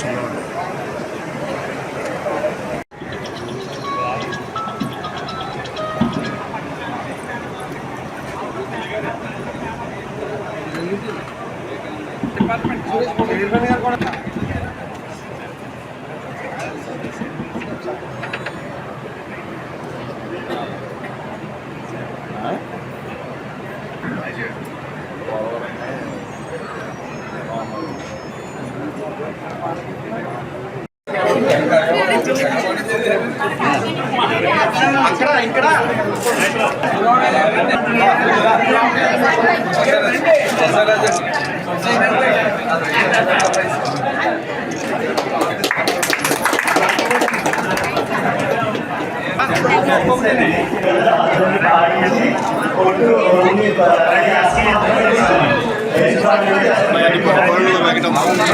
সম্ভাবনা ডিপার্টমেন্ট అక్కడ ఇక్కడ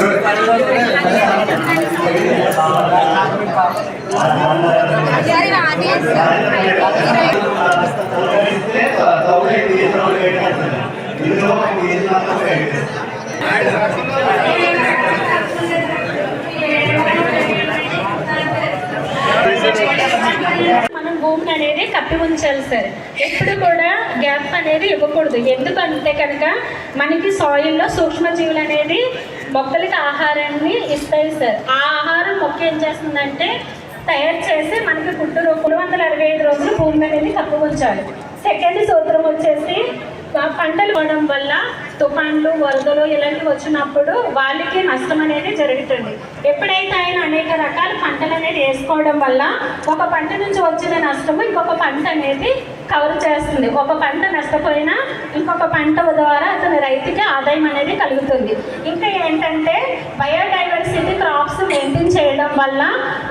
मैं మనం భూమిని అనేది కప్పి ఉంచాలి సార్. ఎప్పుడు కూడా గ్యాప్ అనేది ఇవ్వకూడదు. ఎందుకంటే కనుక మనకి సాయిల్లో సూక్ష్మజీవులు అనేది మొక్కలకి ఆహారాన్ని ఇస్తాయి సార్. ఆ ఆహారం మొక్క ఏం చేస్తుందంటే తయారు చేసి మనకి గుడ్డు మూడు వందల అరవై ఐదు రోజులు భూమి అనేది కప్పి ఉంచాలి. సెకండ్ సూత్రం వచ్చేసి పంటలు ఇవ్వడం వల్ల తుఫాన్లు వరదలు ఇలాంటివి వచ్చినప్పుడు వాళ్ళకి నష్టం అనేది జరుగుతుంది. ఎప్పుడైతే ఆయన అనేక రకాల పంటలు అనేది వేసుకోవడం వల్ల ఒక పంట నుంచి వచ్చిన నష్టము ఇంకొక పంట అనేది కవర్ చేస్తుంది. ఒక పంట నష్టపోయినా ఇంకొక పంట ద్వారా అతని రైతుకి ఆదాయం అనేది కలుగుతుంది. ఇంకా ఏంటంటే బయోడైవర్సిటీ క్రాప్స్ మెయింటైన్ చేయడం వల్ల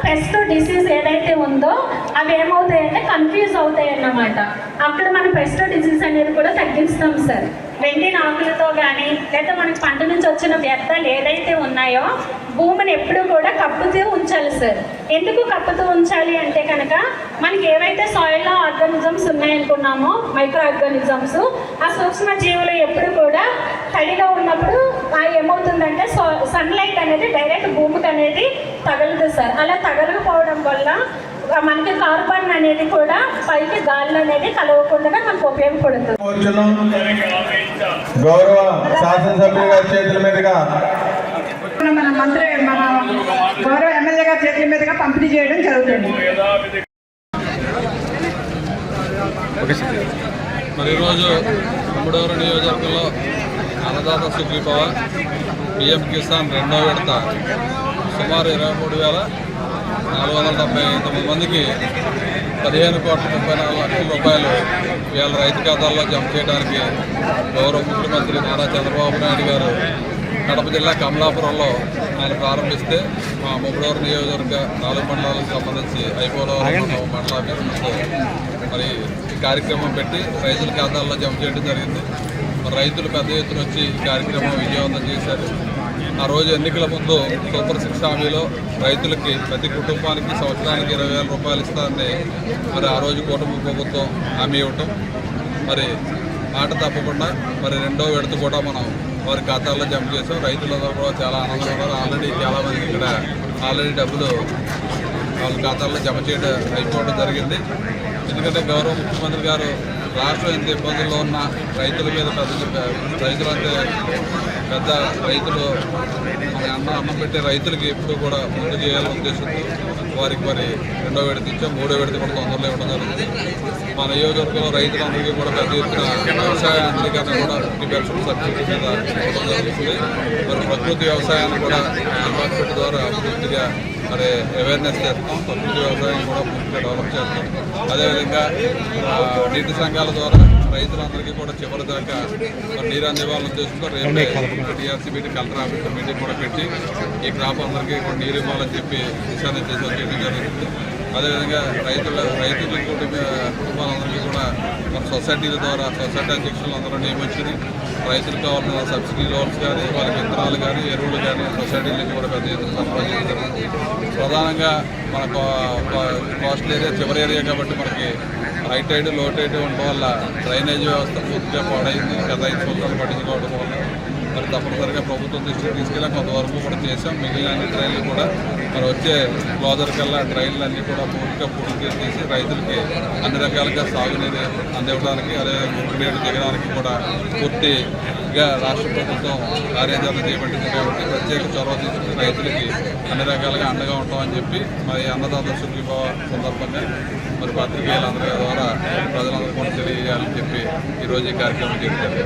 పెస్ట్ డిసీజ్ ఏదైతే ఉందో అవి ఏమవుతాయంటే కన్ఫ్యూజ్ అవుతాయి అన్నమాట అక్కడ మన పెస్ట్ డిసీజ్ అనేది కూడా తగ్గిస్తాం సార్ వెండిన ఆకులతో కానీ లేదా మనకి పంట నుంచి వచ్చిన వ్యర్థాలు ఏదైతే ఉన్నాయో భూమిని ఎప్పుడు కూడా కప్పుతూ ఉంచాలి సార్ ఎందుకు కప్పుతూ ఉంచాలి అంటే కనుక మనకి ఏవైతే సాయిల్లో ఆర్గానిజమ్స్ ఉన్నాయనుకున్నామో మైక్రో ఆర్గానిజమ్స్ ఆ సూక్ష్మ జీవులు ఎప్పుడు కూడా తడిగా ఉన్నప్పుడు ఆ ఏమవుతుందంటే సన్లైట్ అనేది డైరెక్ట్ భూమికి అనేది తగలదు సార్ అలా తగలకపోవడం వల్ల మనకి కార్బన్ అనేది కూడా పైకి గాలి అనేది కలవకుండా మనకు ఉపయోగపడుతుంది. గౌరవ శాసనసభ్యుల గారి చేతుల మీదుగా మన మంత్రి మన గౌరవ ఎమ్మెల్యే గారి చేతుల మీదుగా పంపిణీ చేయడం జరుగుతుంది. మరి ఈరోజు మూడవర నియోజకవర్గంలో అన్నదాత సుఖీభవ పిఎం కిసాన్ రెండో విడత సుమారు ఇరవై మూడు వేల నాలుగు వందల డెబ్బై తొమ్మిది మందికి పదిహేను కోట్ల ముప్పై నాలుగు లక్షల రూపాయలు వీళ్ళ రైతు ఖాతాల్లో జమ చేయడానికి గౌరవ ముఖ్యమంత్రి నారా చంద్రబాబు నాయుడు గారు కడప జిల్లా కమలాపురంలో ఆయన ప్రారంభిస్తే మా ముగ్గురు నియోజకవర్గ నాలుగు మండలాలకు సంబంధించి అయిపోవడం మండలాభివృద్ధితో మరి ఈ కార్యక్రమం పెట్టి రైతుల ఖాతాల్లో జమ చేయడం జరిగింది. రైతులు పెద్ద ఎత్తున వచ్చి ఈ కార్యక్రమం విజయవంతం చేశారు. ఆ రోజు ఎన్నికల ముందు సూపర్ సిక్స్ హామీలో రైతులకి ప్రతి కుటుంబానికి సంవత్సరానికి ఇరవై వేల రూపాయలు ఇస్తారని మరి ఆ రోజు కూటమి ప్రభుత్వం హామీ ఇవ్వటం. మరి మాట తప్పకుండా మరి రెండో విడత కూడా మనం వారి ఖాతాల్లో జమ చేసాం. రైతులందరూ కూడా చాలా ఆనందంగా ఉన్నారు. ఆల్రెడీ చాలామందికి ఇక్కడ ఆల్రెడీ డబ్బులు వాళ్ళ ఖాతాల్లో జమ చేయడం అయిపోవడం జరిగింది. ఎందుకంటే గౌరవ ముఖ్యమంత్రి గారు రాష్ట్రం ఎంత ఇబ్బందుల్లో ఉన్న రైతుల మీద పెద్ద రైతులంటే పెద్ద రైతులు అన్న అన్నం పెట్టే రైతులకి ఎప్పుడు కూడా ముందు చేయాలనే ఉద్దేశంతో వారికి మరి రెండో విడత ఇచ్చాం మూడో విడత కూడా తొందరలో ఇవ్వడం జరుగుతుంది. మా నియోజకవర్గంలో రైతులందరికీ కూడా పెద్ద ఎత్తున వ్యవసాయ అంతరీకరణ కూడా ఫిఫ్టీ పర్సెంట్ సబ్సిడీ మీద ఇవ్వడం జరుగుతుంది. మరి ప్రకృతి వ్యవసాయాన్ని కూడా డిపార్ట్మెంట్ ద్వారా పూర్తిగా మరి అవేర్నెస్ చేస్తాం. ప్రకృతి వ్యవసాయం కూడా పూర్తిగా డెవలప్ చేస్తాం. అదేవిధంగా నీటి సంఘాల ద్వారా రైతులందరికీ కూడా చివరి దాకా మరి నీరు అందివ్వాలని ఉద్దేశంతో రేపే TRC meeting collector office meeting కూడా పెట్టి ఈ క్రాప్ అందరికీ కూడా నీరు ఇవ్వాలని చెప్పి దిశానిర్దేశం చేయడం జరుగుతుంది అదేవిధంగా రైతుల రైతుల కుటుంబ కుటుంబాలందరికీ కూడా మన సొసైటీల ద్వారా సొసైటీ అధ్యక్షులు అందరూ నియమించుకుని రైతులకు కావాల్సిన సబ్సిడీ లోన్స్ కానీ వాళ్ళకి విత్తనాలు కానీ ఎరువులు కానీ సొసైటీల నుంచి కూడా పెద్ద ఎత్తున సరఫరా చేయడం ప్రధానంగా మన కోస్టల్ ఏరియా చివరి ఏరియా కాబట్టి మనకి హై టైడ్లో టైడ్ ఉండడం వల్ల డ్రైనేజ్ వ్యవస్థ పూర్తిగా పాడైంది. గత ఐదు సంవత్సరాలు పట్టించుకోవడం వల్ల. మరి తప్పనిసరిగా ప్రభుత్వం దృష్టికి తీసుకెళ్ళి కొంతవరకు కూడా చేసాం మిగిలిన అన్ని ట్రైన్లు కూడా మరి వచ్చే క్లోజర్ కల్లా ట్రైన్లు అన్నీ కూడా పూర్తిగా పూర్తి చేసి రైతులకి అన్ని రకాలుగా సాగునీరు అందివ్వడానికి అదే మురుగునీరు దిగడానికి కూడా పూర్తిగా రాష్ట్ర ప్రభుత్వం కార్యాచరణ చేపట్టింది కాబట్టి ప్రత్యేక చొరవ తీసుకుని రైతులకి అన్ని రకాలుగా అండగా ఉంటామని చెప్పి మరి అన్నదాత సుఖీభావ సందర్భంగా మరి పత్రికేయులందరి ద్వారా ప్రజలందరూ కూడా తెలియజేయాలని చెప్పి ఈరోజు ఈ కార్యక్రమం చేశారు